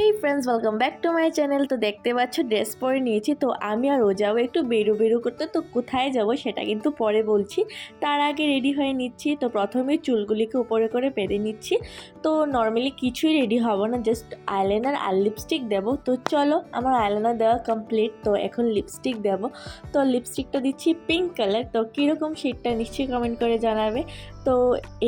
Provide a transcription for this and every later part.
এই friends welcome back to my channel তো দেখতে পাচ্ছ ড্রেস পরে নিয়েছি। তো আমি আর ও যাব একটু বেরো বেরো করতে, তো কোথায় যাব সেটা কিন্তু পরে বলছি। তার আগে রেডি হয়ে নিচ্ছি। তো প্রথমে চুলগুলিকে উপরে করে পেরে নিচ্ছি। তো নর্মালি কিছুই রেডি হব না জাস্ট আইলাইনার আর লিপস্টিক দেবো। তো চলো, আমার আইলাইনার দেওয়া কমপ্লিট তো এখন লিপস্টিক দেবো। তো লিপস্টিকটা দিচ্ছি পিঙ্ক কালার তো কীরকম শেডটা নিশ্চয়ই কমেন্ট করে জানাবে। তো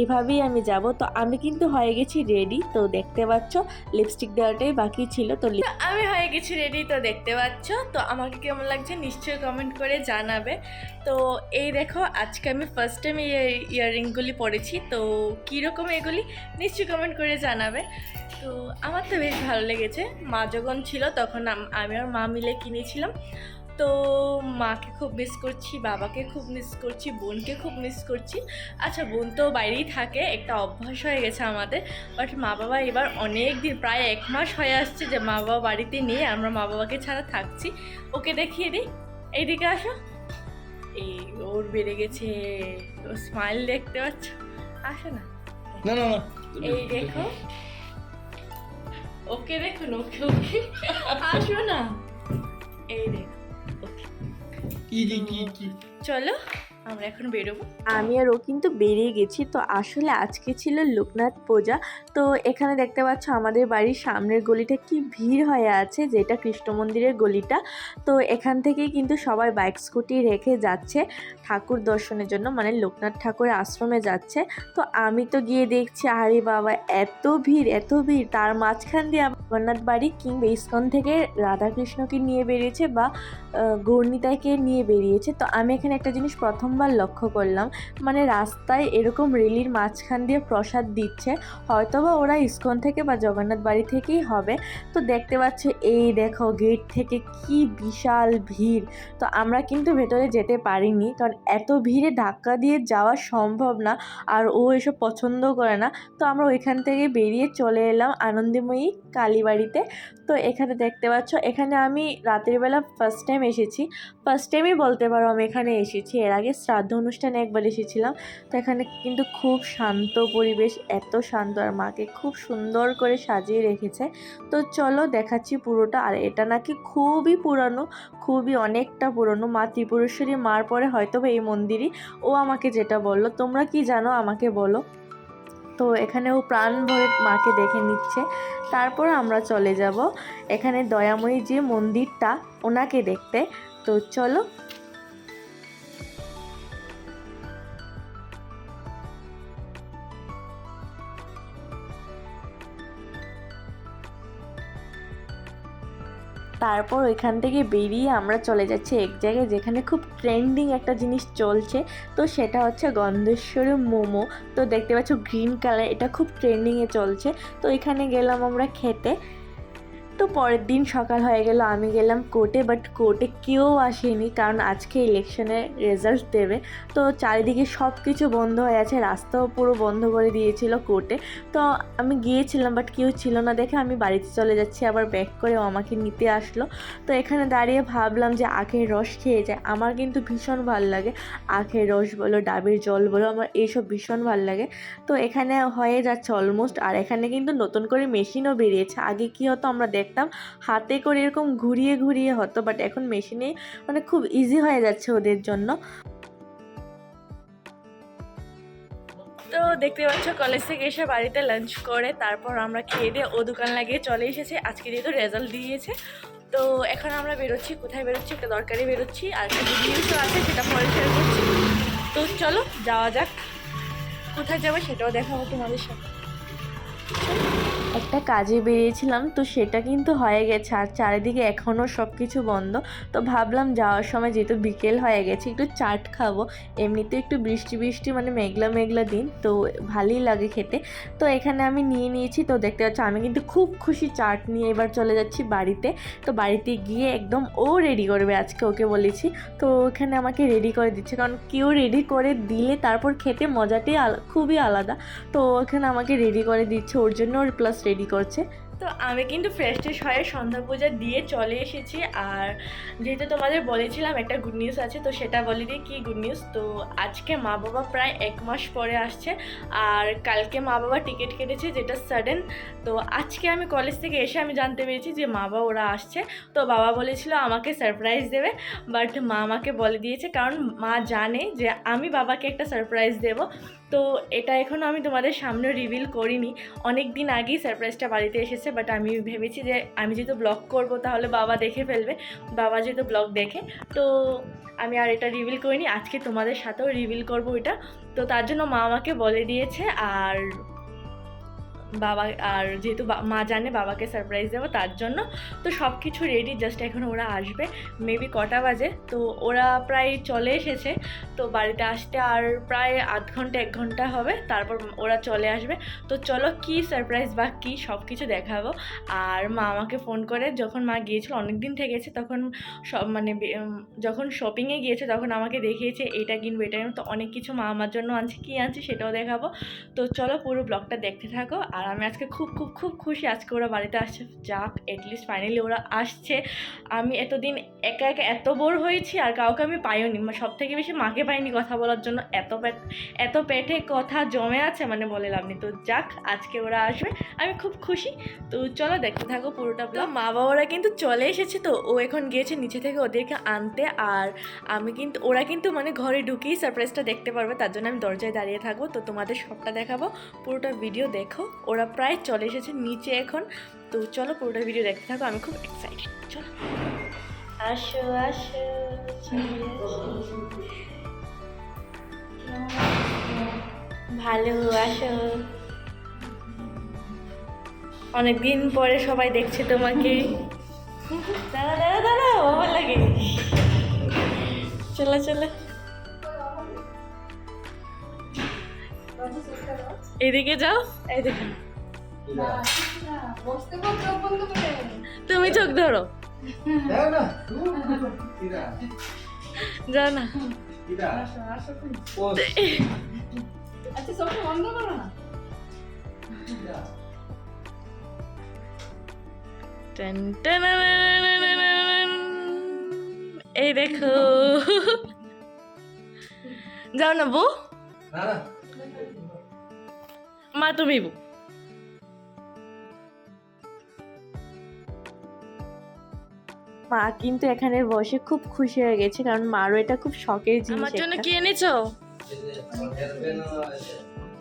এভাবেই আমি যাব। তো আমি কিন্তু হয়ে গেছি রেডি তো দেখতে পাচ্ছ লিপস্টিক দেওয়াটাই বাকি ছিল। তো আমি হয়ে গেছি রেডি তো দেখতে পাচ্ছ। তো আমাকে কেমন লাগছে নিশ্চয়ই কমেন্ট করে জানাবে। তো এই দেখো, আজকে আমি ফার্স্ট টাইম ইয়াররিংগুলি পরেছি। তো কীরকম এগুলি, নিশ্চয়ই কমেন্ট করে জানাবে। তো আমার তো বেশ ভালো লেগেছে। মা যখন ছিল তখন আমি আর মা মিলে কিনেছিলাম। তো মাকে খুব মিস করছি বাবাকে খুব মিস করছি বোনকে খুব মিস করছি। আচ্ছা বোন তো বাইরেই থাকে একটা অভ্যাস হয়ে গেছে আমাদের। বাট মা বাবা এবার অনেক দিন প্রায় এক মাস হয়ে আসছে যে মা বাবা বাড়িতে নিয়ে আমরা মা বাবাকে ছাড়া থাকছি। ওকে দেখিয়ে দিই। এইদিকে আসো। এই ওর বেড়ে গেছে। ওর স্মাইল দেখতে পাচ্ছ? আসো না। না না না। এই দেখো। ওকে দেখুন ওকে ওকে। আসো না। এই দেখো। কি চলো। আমরা এখন বেরোবো। আমি আর ও কিন্তু বেরিয়ে গেছি তো আসলে আজকে ছিল লোকনাথ পূজা। তো এখানে দেখতে পাচ্ছ আমাদের বাড়ির সামনের গলিটা কি ভিড় হয়ে আছে যেটা কৃষ্ণ মন্দিরের গলিটা। তো এখান থেকেই কিন্তু সবাই বাইক স্কুটি রেখে যাচ্ছে ঠাকুর দর্শনের জন্য মানে লোকনাথ ঠাকুরের আশ্রমে যাচ্ছে। তো আমি তো গিয়ে দেখছি আরে বাবা এত ভিড় এত ভিড়। তার মাঝখান দিয়ে অমরনাথ বাড়ি কিংবা ইস্কন থেকে রাধাকৃষ্ণকে নিয়ে বেরিয়েছে বা আহ, গৌরনিতাইকে নিয়ে বেরিয়েছে। তো আমি এখানে একটা জিনিস প্রথমবার লক্ষ্য করলাম। মানে রাস্তায় এরকম রেলির মাঝখান দিয়ে প্রসাদ দিচ্ছে। হয়তোবা ওরা ইস্কন থেকে বা জগন্নাথ বাড়ি থেকেই হবে। তো দেখতে পাচ্ছ, এই দেখো গেট থেকে কি বিশাল ভিড়। তো আমরা কিন্তু ভেতরে যেতে পারিনি। কারণ এত ভিড়ে ধাক্কা দিয়ে যাওয়া সম্ভব না। আর ও এসব পছন্দ করে না। তো আমরা ওইখান থেকে বেরিয়ে চলে এলাম আনন্দময়ী কালীবাড়িতে তো এখানে দেখতে পাচ্ছ, এখানে আমি রাতের বেলা ফার্স্ট টাইম এসেছি। ফার্স্ট টাইমই বলতে পারো আমি এখানে এসেছি। এর আগে শ্রাদ্ধ অনুষ্ঠানে একবার এসেছিলাম, তো এখানে কিন্তু খুব শান্ত পরিবেশ, এত শান্ত, আর মাকে খুব সুন্দর করে সাজিয়ে রেখেছে। তো চলো দেখাচ্ছি পুরোটা, আর এটা নাকি খুবই পুরানো, খুবই অনেকটা পুরনো। মা ত্রিপুরেশ্বরী মার পরে হয়তো এই মন্দিরই। ও আমাকে যেটা বলল, তোমরা কি জানো আমাকে বলো? তো এখানে ও প্রাণ ভরে মাকে দেখে নিচ্ছে। তারপর আমরা চলে যাব। এখানে দয়াময়ী যে মন্দিরটা, ওনাকে দেখতে। তো চলো তারপর ওইখান থেকে বেরিয়ে আমরা চলে যাচ্ছি এক জায়গায় যেখানে খুব ট্রেন্ডিং একটা জিনিস চলছে। তো সেটা হচ্ছে গন্ধেশ্বরী মোমো। তো দেখতে পাচ্ছ গ্রিন কালার এটা খুব ট্রেন্ডিংয়ে চলছে। তো এখানে গেলাম আমরা খেতে। তো পরের দিন সকাল হয়ে গেল, আমি গেলাম কোর্টে বাট কোর্টে কেউ আসেনি কারণ আজকে ইলেকশনের রেজাল্ট দেবে। তো চারিদিকে সব কিছু বন্ধ হয়ে আছে, রাস্তাও পুরো বন্ধ করে দিয়েছিল কোর্টে তো আমি গিয়েছিলাম বাট কেউ ছিল না দেখে আমি বাড়িতে চলে যাচ্ছি, আবার ব্যাক করে আমাকে নিতে আসলো। তো এখানে দাঁড়িয়ে ভাবলাম যে আখের রস খেয়ে যায়। আমার কিন্তু ভীষণ ভালো লাগে আখের রস বলো, ডাবের জল বলো, আমার এইসব ভীষণ ভালো লাগে। তো এখানে হয়ে যাচ্ছে অলমোস্ট আর এখানে কিন্তু নতুন করে মেশিনও বেরিয়েছে। আগে কী হতো, আমরা দেখতাম। হাতে করে এরকম ঘুরিয়ে ঘুরিয়ে হতো বাট এখন মেশিনে মানে খুব ইজি হয়ে যাচ্ছে ওদের জন্য। তো দেখতে পাচ্ছ কলেজ থেকে এসে বাড়িতে লাঞ্চ করে, তারপর আমরা খেয়ে দিয়ে ও দোকান লাগিয়ে চলে এসেছে। আজকে যেহেতু রেজাল্ট দিয়েছে, তো এখন আমরা বেরোচ্ছি। কোথায় বেরোচ্ছি? একটা দরকারি বেরোচ্ছি, আর একটা ভিডিওসও আছে, সেটা পরে শেয়ার করছি। তো চলো, যাওয়া যাক। কোথায় যাব সেটাও দেখাবো তোমাদের সাথে একটা কাজে বেরিয়েছিলাম, তো সেটা কিন্তু হয়ে গেছে। আর চারিদিকে এখনও সব কিছু বন্ধ, তো ভাবলাম যাওয়ার সময় যেহেতু বিকেল হয়ে গেছে, একটু চাট খাব। এমনিতে একটু বৃষ্টি বৃষ্টি মানে মেঘলা মেঘলা দিন, তো ভালোই লাগে খেতে। তো এখানে আমি নিয়ে নিয়েছি, তো দেখতে পাচ্ছ আমি কিন্তু খুব খুশি চাট নিয়ে এবার চলে যাচ্ছি বাড়িতে। তো বাড়িতে গিয়ে একদম ও রেডি করবে আজকে ওকে বলেছি। তো ওখানে আমাকে রেডি করে দিচ্ছে, কারণ কেউ রেডি করে দিলে তারপর খেতে মজাটাই খুবই আলাদা। তো ওখানে আমাকে রেডি করে দিচ্ছে, ওর জন্য ওর প্লাস রেডি করছে। তো আমি কিন্তু ফ্রেশ ট্রেশ হয়ে সন্ধ্যা পূজা দিয়ে চলে এসেছি আর যেহেতু তোমাদের বলেছিলাম একটা গুড নিউজ আছে, তো সেটা বলে দিই কী গুড নিউজ তো আজকে মা বাবা প্রায় এক মাস পরে আসছে আর কালকে মা বাবা টিকিট কেটেছে যেটা সাডেন তো আজকে আমি কলেজ থেকে এসে আমি জানতে পেরেছি যে মা বাবা ওরা আসছে। তো বাবা বলেছিল আমাকে সারপ্রাইজ দেবে বাট মা আমাকে বলে দিয়েছে কারণ মা জানে যে আমি বাবাকে একটা সারপ্রাইজ দেব। তো এটা এখনও আমি তোমাদের সামনে রিভিল করিনি। অনেক দিন আগেই সারপ্রাইজটা বাড়িতে এসেছে। বাট আমি ভেবেছি যে আমি যেহেতু ব্লগ করব তাহলে বাবা দেখে ফেলবে। বাবা যেহেতু ব্লগ দেখে, তো আমি আর এটা রিভিল করিনি। আজকে তোমাদের সাথেও রিভিল করব এটা। তো তার জন্য মা আমাকে বলে দিয়েছে, আর বাবা, আর যেহেতু মা জানে বাবাকে সারপ্রাইজ দেবো তার জন্য। তো সব কিছু রেডি জাস্ট এখন ওরা আসবে মেবি কটা বাজে। তো ওরা প্রায় চলে এসেছে। তো বাড়িতে আসতে আর প্রায় আধ ঘণ্টা, এক ঘণ্টা হবে। তারপর ওরা চলে আসবে। তো চলো কি সারপ্রাইজ বা কী সব কিছু দেখাবো। আর মা আমাকে ফোন করে, যখন মা গিয়েছিল অনেক দিন থেকেছে, তখন সব মানে যখন শপিংয়ে গিয়েছে, তখন আমাকে দেখিয়েছে, এটা কিনবো, এটা। তো অনেক কিছু মা আমার জন্য আনছে, কী আনছে সেটাও দেখাবো। তো চলো পুরো ব্লগটা দেখতে থাকো। আর আমি আজকে খুব খুব খুব খুশি আজকে ওরা বাড়িতে আসছে। যাক এটলিস্ট ফাইনালি ওরা আসছে। আমি এতদিন একা একা এত বোর হয়েছি আর কাউকে আমি পাইওনি। সব থেকে বেশি মাকে পাইনি কথা বলার জন্য। এত পেট এত পেটে কথা জমে আছে মানে বলে লাভ নেই। তো যাক আজকে ওরা আসবে। আমি খুব খুশি। তো চলো দেখতে থাকো পুরোটা ব্লগ মা বাবারা কিন্তু চলে এসেছে। তো ও এখন গিয়েছে নিচে থেকে ওদেরকে আনতে। আর আমি কিন্তু ওরা কিন্তু মানে ঘরে ঢুকেই সারপ্রাইজটা দেখতে পারবে। তার জন্য আমি দরজায় দাঁড়িয়ে থাকব। তো তোমাদের সবটা দেখাবো। পুরোটা ভিডিও দেখো। ওরা প্রায় চলে এসেছে নিচে এখন। তো চলো পুরোটা ভিডিও দেখতে থাকো, আমি খুব এক্সাইটেড চলো। আসো আসো। ভালো, আসো। অনেকদিন পরে সবাই দেখছে তোমাকে। দাঁড়া দাঁড়া দাঁড়া ভালো লাগে। চলো চলো। এদিকে যাও। এই তুমি চোখ ধরো। যাও না। আচ্ছা না। এই দেখো। যাও না বউ। মা তুমি মা কিন্তু এখানে বসে খুব খুশি হয়ে গেছে কারণ মারও এটা খুব শখের জিনিস আমার জন্য কি এনেছো?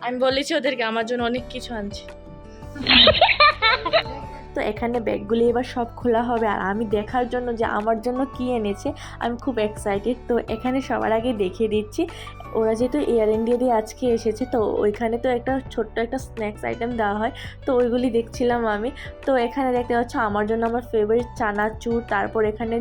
আমি বলেছি ওদেরকে আমার জন্য অনেক কিছু আনছি। তো এখানে ব্যাগগুলি এবার সব খোলা হবে আর আমি দেখার জন্য যে আমার জন্য কি এনেছে আমি খুব এক্সাইটেড তো এখানে সবার আগে দেখিয়ে দিচ্ছি। ওরা যেহেতু এয়ার ইন্ডিয়া দিয়ে আজকে এসেছে, তো ওইখানে তো একটা ছোট্ট একটা স্ন্যাক্স আইটেম দেওয়া হয়। তো ওইগুলি দেখছিলাম আমি। তো এখানে দেখতে পাচ্ছ আমার জন্য আমার ফেভারিট চানাচুর, তারপর এখানে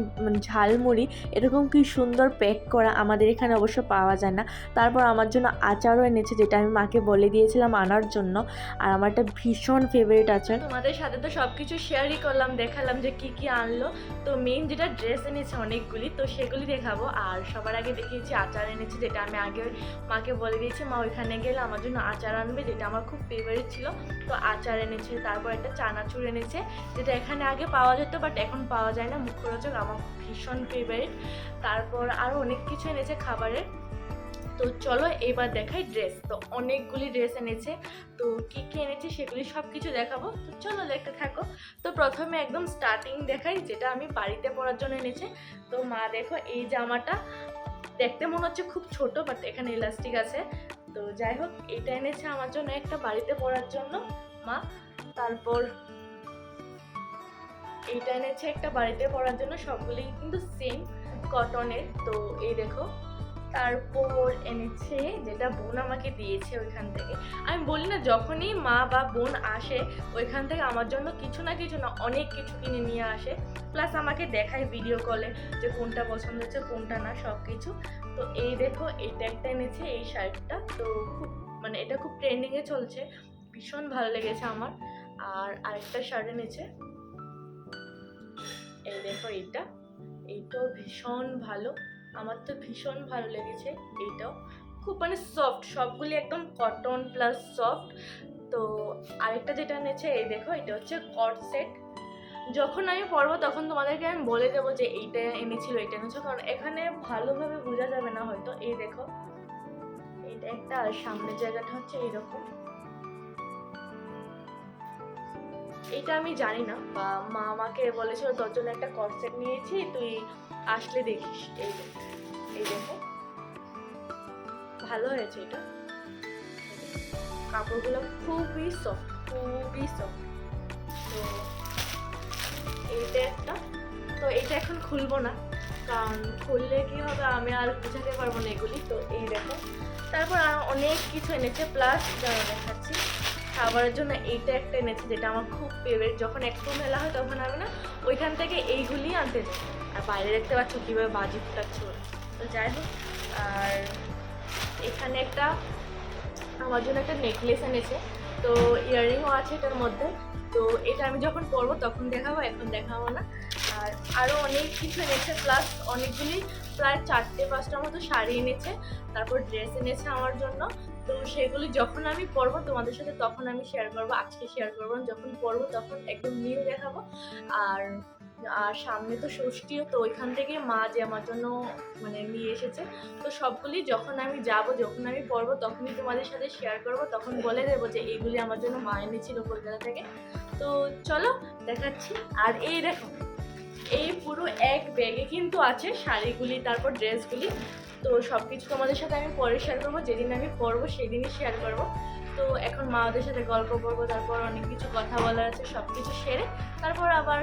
ঝালমুড়ি। এরকম কি সুন্দর প্যাক করা আমাদের এখানে অবশ্য পাওয়া যায় না। তারপর আমার জন্য আচারও এনেছে, যেটা আমি মাকে বলে দিয়েছিলাম আনার জন্য। আর আমার একটা ভীষণ ফেভারিট আচার। তোমাদের সাথে তো সব কিছু শেয়ারই করলাম, দেখালাম যে কি কি আনলো। তো মেন যেটা ড্রেস এনেছে অনেকগুলি, তো সেগুলি দেখাবো। আর সবার আগে দেখিয়েছি আচার এনেছে, যেটা আমি আগে মাকে বলে দিয়েছি, মা, ওইখানে গেলে আমার জন্য আচার আনবে, যেটা আমার খুব ফেভারিট ছিল। তো আচার এনেছে, তারপর একটা চানাচুর এনেছে, যেটা এখানে আগে পাওয়া যেত বাট এখন পাওয়া যায় না। মুখরোচক আমার ভীষণ ফেভারিট তারপর আরও অনেক কিছু এনেছে খাবারের। তো চলো এবার দেখাই ড্রেস তো অনেকগুলি ড্রেস এনেছে। তো কী কী এনেছে সেগুলি সব কিছু দেখাবো। তো চলো দেখতে থাকো। তো প্রথমে একদম স্টার্টিং দেখাই, যেটা আমি বাড়িতে পরার জন্য এনেছে। তো মা, দেখো এই জামাটা। দেখতে মনে হচ্ছে খুব ছোট বাট এখানে ইলাস্টিক আছে। তো যাই হোক, এটা এনেছে আমার জন্য একটা বাড়িতে পড়ার জন্য মা। তারপর এইটা এনেছে একটা বাড়িতে পড়ার জন্য সবগুলি কিন্তু সেম কটনের তো এই দেখো তারপর এনেছে, যেটা বোন আমাকে দিয়েছে ওইখান থেকে। আমি বলি না, যখনই মা বা বোন আসে, ওইখান থেকে আমার জন্য কিছু না কিছু না, অনেক কিছু কিনে নিয়ে আসে। প্লাস আমাকে দেখায় ভিডিও কলে যে কোনটা পছন্দ হচ্ছে, কোনটা না সব কিছু তো এই দেখো এইটা একটা এনেছে, এই শার্টটা। তো খুব মানে এটা খুব ট্রেন্ডিংয়ে চলছে। ভীষণ ভালো লেগেছে আমার। আর আরেকটা শার্ট এনেছে। এই দেখো এইটা। এইটাও ভীষণ ভালো। আমার তো ভীষণ ভালো লেগেছে এইটাও। খুব মানে সফট সবগুলি একদম কটন প্লাস সফট তো আরেকটা যেটা এনেছে, এই দেখো, এটা হচ্ছে কট সেট যখন আমি পড়ব তখন তোমাদেরকে আমি বলে দেবো যে এইটা এনেছিল, এইটা এনেছো কারণ এখানে ভালোভাবে বোঝা যাবে না হয়তো। এই দেখো, এইটা একটা আর সামনের জায়গাটা হচ্ছে এইরকম এটা আমি জানি না। বা মা আমাকে বলেছিল, তোর জন্য একটা কনসেপ্ট নিয়েছি, তুই আসলে দেখিস, এই দেখো এই দেখো। ভালো হয়েছে এটা। কাপড়গুলো খুবই সফট খুবই সফট তো এইটা একটা। তো এটা এখন খুলবো না, কারণ খুললে কি হবে আমি আর বুঝাতে পারব না এগুলি। তো এই দেখো, তারপর আর অনেক কিছু এনেছে প্লাস দেখাচ্ছি, খাবারের জন্য এইটা একটা এনেছে, যেটা আমার খুব ফেভারিট যখন একটু মেলা হয় তখন আমি না ওইখান থেকে এইগুলি আনতে যাই। আর বাইরে দেখতে পাচ্ছ কীভাবে বাজি ফুটাচ্ছে তো যাই হোক, আর এখানে একটা, আমার জন্য একটা নেকলেস এনেছে। তো ইয়াররিংও আছে এটার মধ্যে। তো এটা আমি যখন পরবো তখন দেখাবো, এখন দেখাবো না। আর আরও অনেক কিছু এনেছে প্লাস অনেকগুলি প্রায় চারটে, পাঁচটার মতো শাড়ি এনেছে। তারপর ড্রেস এনেছে আমার জন্য। তো সেগুলি যখন আমি পরবো তোমাদের সাথে তখন আমি শেয়ার করব, আজকে শেয়ার করব। যখন পরবো তখন একদম নিউ দেখাবো। আর আর সামনে তো ষষ্ঠীও তো ওইখান থেকে মা যে আমার জন্য মানে নিয়ে এসেছে। তো সবগুলি যখন আমি যাব, যখন আমি পড়ব, তখনই তোমাদের সাথে শেয়ার করব। তখন বলে দেবো যে এইগুলি আমার জন্য মা এনেছিল কলকাতা থেকে। তো চলো দেখাচ্ছি। আর এই দেখো, এই পুরো এক ব্যাগে কিন্তু আছে শাড়িগুলি, তারপর ড্রেসগুলি। তো সব কিছু তোমাদের সাথে আমি পরে শেয়ার করব। যেদিন আমি পরবো সেদিনই শেয়ার করব। তো এখন মা ওদের সাথে গল্প করব, তারপর অনেক কিছু কথা বলার আছে সব কিছু সেরে তারপর আবার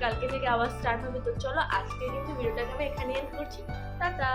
কালকে থেকে আবার স্টার্ট হবে। তো চলো আজকে কিন্তু ভিডিওটাকে আমি এখানে এন্ড করছি। টাটা!